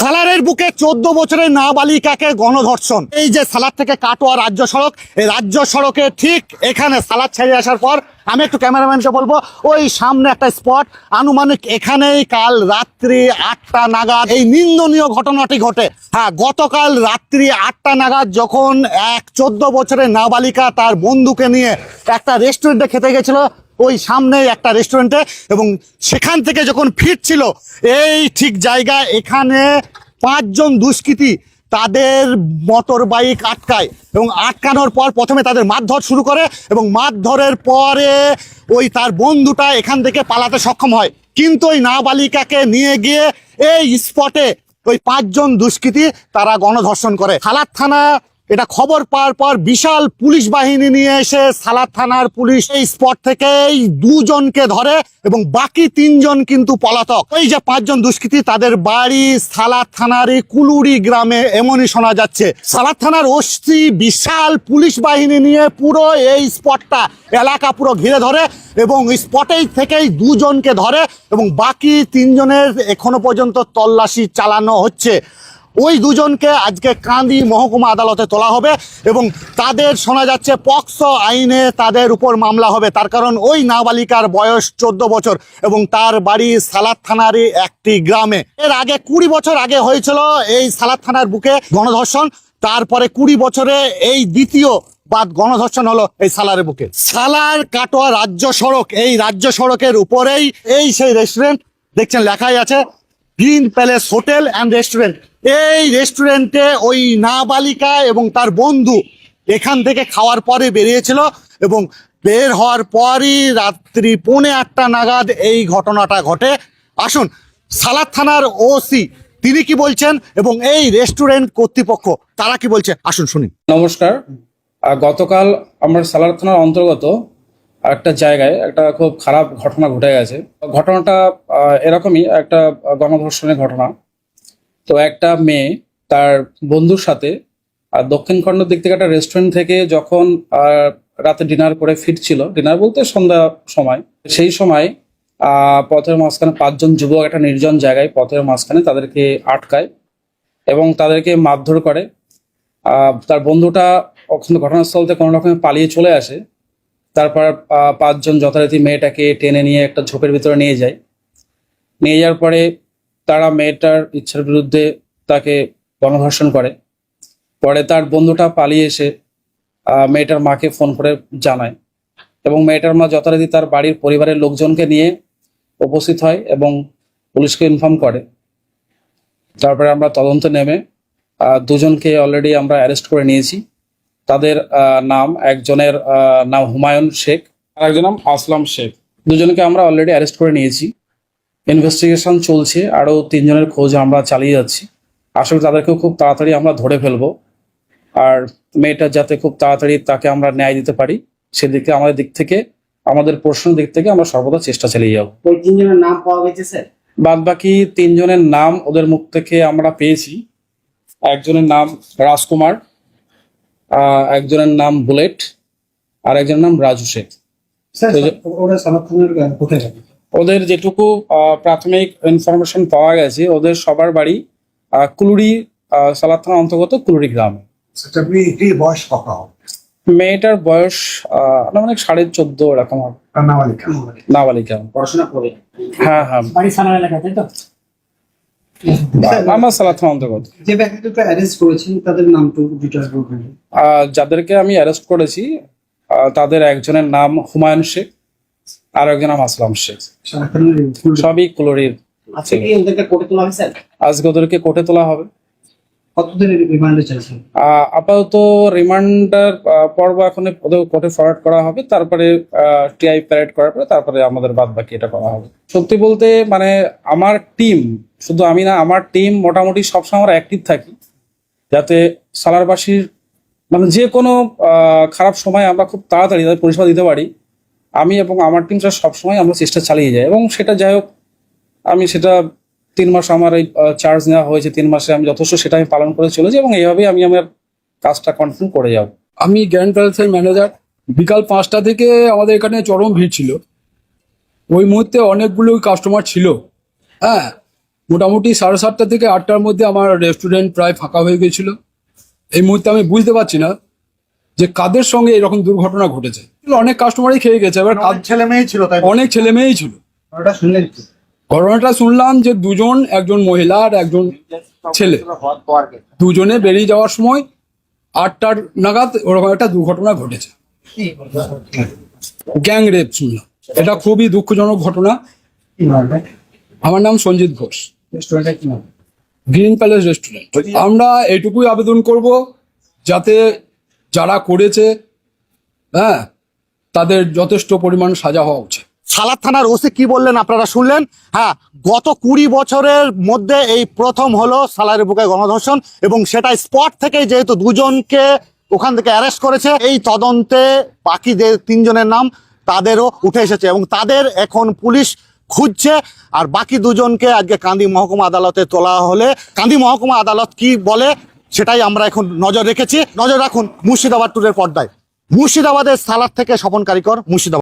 সালারের বুকে চোদ্দ বছরের নাবালিকাকে গণধর্ষণ। এই যে সালার থেকে কাটোয়া রাজ্য সড়ক, এই রাজ্য সড়কে ঠিক এখানে সালাদ ছেড়ে আসার পর আমি একটু ক্যামেরাম্যানকে বলব, ওই সামনে একটা স্পট, আনুমানিক এখানেই কাল রাত্রি আটটা নাগাদ এই নিন্দনীয় ঘটনাটি ঘটে। হ্যাঁ গতকাল রাত্রি আটটা নাগাদ যখন এক চোদ্দ বছরের নাবালিকা তার বন্ধুকে নিয়ে একটা রেস্টুরেন্টে খেতে গেছিল ওই সামনে একটা রেস্টুরেন্টে এবং সেখান থেকে যখন ফিরছিল, এই ঠিক জায়গা এখানে পাঁচজন দুষ্কৃতী তাদের মোটর বাইক আটকায় এবং আটকানোর পর প্রথমে তাদের মারধর শুরু করে এবং মারধরের পরে ওই তার বন্ধুটা এখান থেকে পালাতে সক্ষম হয়। কিন্তু ওই নাবালিকাকে নিয়ে গিয়ে এই স্পটে ওই পাঁচজন দুষ্কৃতী তারা গণধর্ষণ করে। সালাদ থানা এটা খবর পাওয়ার পর বিশাল পুলিশ বাহিনী নিয়ে এসে সালাদ থানার পুলিশ এই স্পট থেকে এই দুজনকে ধরে এবং বাকি তিনজন কিন্তু পলাতক। ওই যে পাঁচজন দুষ্কৃতী, তাদের বাড়ি সালাদ থানার কুলুরি গ্রামে এমনই শোনা যাচ্ছে। সালাদ থানার ওসি বিশাল পুলিশ বাহিনী নিয়ে পুরো এই স্পটটা, এলাকা পুরো ঘিরে ধরে এবং স্পটেই থেকেই দুজনকে ধরে এবং বাকি তিনজনের এখনও পর্যন্ত তল্লাশি চালানো হচ্ছে। ওই দুজনকে আজকে কান্দি মহকুমা আদালতে তোলা হবে এবং তাদের শোনা যাচ্ছে পক্সো আইনে তাদের উপর মামলা হবে। তার কারণ ওই নাবালিকার বয়স চোদ্দ বছর এবং তার বাড়ি সালাদ থানারই একটি গ্রামে। এর আগে কুড়ি বছর আগে হয়েছিল এই সালাদ থানার বুকে গণধর্ষণ। তারপরে কুড়ি বছরে এই দ্বিতীয় বাদ গণধর্ষণ হলো এই সালারের বুকে। সালার কাটোয়া রাজ্য সড়ক, এই রাজ্য সড়কের উপরেই এই সেই রেস্টুরেন্ট দেখছেন লেখাই আছে, green palace hotel and restaurant এই রেস্টুরেন্টে ওই নাবালিকা এবং তার বন্ধু এখান থেকে খাওয়ার পরে বেরিয়েছিল এবং বের হওয়ার পরই রাত্রি পৌনে আটটা নাগাদ এই ঘটনাটা ঘটে। আসুন, সালাদ থানার ওসি তিনি কি বলছেন এবং এই রেস্টুরেন্ট কর্তৃপক্ষ তারা কি বলছে? আসুন শুনি। নমস্কার। গতকাল আমার সালাদ থানার অন্তর্গত একটা জায়গায় একটা খুব খারাপ ঘটনা ঘটে গেছে। ঘটনাটা এরকমই একটা গণধর্ষণের ঘটনা। তো একটা মেয়ে তার বন্ধুর সাথে, আর দক্ষিণ খণ্ড দিক থেকে একটা রেস্টুরেন্ট থেকে যখন রাতে ডিনার করে ফিরছিল ডিনার বলতে সন্ধ্যা সময়, সেই সময় পথের মাঝখানে পাঁচজন যুবক একটা নির্জন জায়গায় পথের মাঝখানে তাদেরকে আটকায় এবং তাদেরকে মারধর করে। তার বন্ধুটা ঘটনাস্থল থেকে কোনো রকমে পালিয়ে চলে আসে। তারপর পাঁচজন যথারীতি মেয়েটাকে টেনে নিয়ে একটা ঝোপের ভিতরে নিয়ে যায়। নিয়ে যাওয়ার পরে তারা মেয়েটার ইচ্ছার বিরুদ্ধে তাকে গণধর্ষণ করে। পরে তার বন্ধুটা পালিয়ে এসে মেয়েটার মাকে ফোন করে জানায় এবং মেয়েটার মা যথারীতি তার বাড়ির পরিবারের লোকজনকে নিয়ে উপস্থিত হয় এবং পুলিশকে ইনফর্ম করে। তারপরে আমরা তদন্তে নেমে দুজনকে অলরেডি আমরা অ্যারেস্ট করে নিয়েছি। তাদের নাম একজনের নাম হুমায়ুন শেখ। আর একজনের নাম আসলাম শেখ। দুজনকে আমরা অলরেডি অ্যারেস্ট করে নিয়েছি। ইনভেস্টিগেশন চলছে আরও তিনজনের খোঁজ আমরা চালিয়ে যাচ্ছি। আসলে তাদেরকেও খুব তাড়াতাড়ি আমরা ধরে ফেলব। আর মেয়েটা যাতে খুব তাড়াতাড়ি তাকে আমরা ন্যায় দিতে পারি সেদিকে আমাদের দিক থেকে আমাদের প্রশ্নের দিক থেকে আমরা সর্বদা চেষ্টা চালিয়ে যাব। ওই তিনজনের নাম পাওয়া গেছে স্যার? বাদ বাকি তিনজনের নাম ওদের মুখ থেকে আমরা পেয়েছি। একজনের নাম রাজকুমার একজনের নাম বুলেট আর একজনের নাম রাজু শেখ স্যার ওরা কোথায় থাকে? ওদের যেটুকু আহ, প্রাথমিক ইনফরমেশন পাওয়া গেছে ওদের সবার বাড়ি কুলুরি সালাদ থানার অন্তর্গত কুলুরি গ্রামে। বয়স কত? মেয়েটার বয়স আহ, আনুমানিক সাড়ে চোদ্দ এরকম হবে। নাবালিকা। নাবালিকা। পড়াশোনা করে? হ্যাঁ হ্যাঁ। বাড়ি সালার এলাকায় তো? আমার সালাদ থানার অন্তর্গত। যে ব্যক্তিকে অ্যারেস্ট করেছেন তাদের নামটু ডিটেলস বলবেন। যাদেরকে আমি অ্যারেস্ট করেছি তাদের একজনের নাম হুমায়ুন শেখ। আর একজনের নাম আসলাম শেখ সবই কুলরির আজকে কি ওদেরকে কোর্টে তোলা হবে। আপাতত রিমান্ডার পর্ব এখন কোর্টে ফরওয়ার্ড করা হবে। তারপরে টিআই প্যারেড করার পরে তারপরে আমাদের বাদ বাকি এটা করা হবে। সত্যি বলতে মানে আমার টিম শুধু আমি না আমার টিম মোটামুটি সবসময় আমরা অ্যাক্টিভ থাকি। যাতে সালারবাসীর মানে যে কোনো খারাপ সময় আমরা খুব তাড়াতাড়ি তাদের পরিষেবা দিতে পারি। আমি এবং আমার টিম সবসময় আমরা চেষ্টা চালিয়ে যাই এবং সেটা যাই হোক, আমি সেটা তিন মাস আমার এই চার্জ নেওয়া হয়েছে, তিন মাসে আমি যথেষ্ট সেটা আমি পালন করে চলেছি এবং এইভাবেই আমি আমার কাজটা কন্টিনিউ করে যাব। আমি গ্র্যান্ড প্যালেসের ম্যানেজার বিকাল পাঁচটা থেকে আমাদের এখানে চরম ভিড় ছিল। ওই মুহূর্তে অনেকগুলো কাস্টমার ছিল। হ্যাঁ মোটামুটি সাড়ে সাতটা থেকে আটটার মধ্যে আমার রেস্টুরেন্ট প্রায় ফাঁকা হয়ে গেছিল এই মুহূর্তে আমি বুঝতে পারছি না যে কাদের সঙ্গে এরকম দুর্ঘটনা ঘটেছে। অনেক কাস্টমারই খেয়ে গেছে এবার ছেলে মেয়েই ছিল তাই অনেক ছেলে মেয়েই ছিল। ঘটনাটা শুনলাম যে দুজন একজন মহিলা আর একজন ছেলে। দুজনে বেরিয়ে যাওয়ার সময় আটটার নাগাদ ওরকম একটা দুর্ঘটনা ঘটেছে। গ্যাং রেপ শুনলাম। এটা খুবই দুঃখজনক ঘটনা? আমার নাম Sanjit Ghosh. Green palace restaurant. আমরা এটুকুই আবেদন করব যাতে যারা করেছে হ্যাঁ তাদের যথেষ্ট পরিমাণ সাজা হওয়া উচিত। সালাদ থানার ওসি কি বললেন আপনারা শুনলেন? হ্যাঁ গত কুড়ি বছরের মধ্যে এই প্রথম হলো সালারের বুকে গণধর্ষণ এবং সেটা স্পট থেকে যেহেতু দুজনকে ওখান থেকে অ্যারেস্ট করেছে, এই তদন্তে বাকি যে তিনজনের নাম তাদেরও উঠে এসেছে এবং তাদের এখন পুলিশ খুঁজছে আর বাকি দুজনকে আজকে কান্দি মহকুমা আদালতে তোলা হলে, কান্দি মহকুমা আদালত কি বলে? সেটাই আমরা এখন নজর রেখেছি। নজর রাখুন মুর্শিদাবাদ ট্যুরের পর্দায়। মুর্শিদাবাদের সালাদ থেকে স্বপন কারিকর, মুর্শিদাবাদ।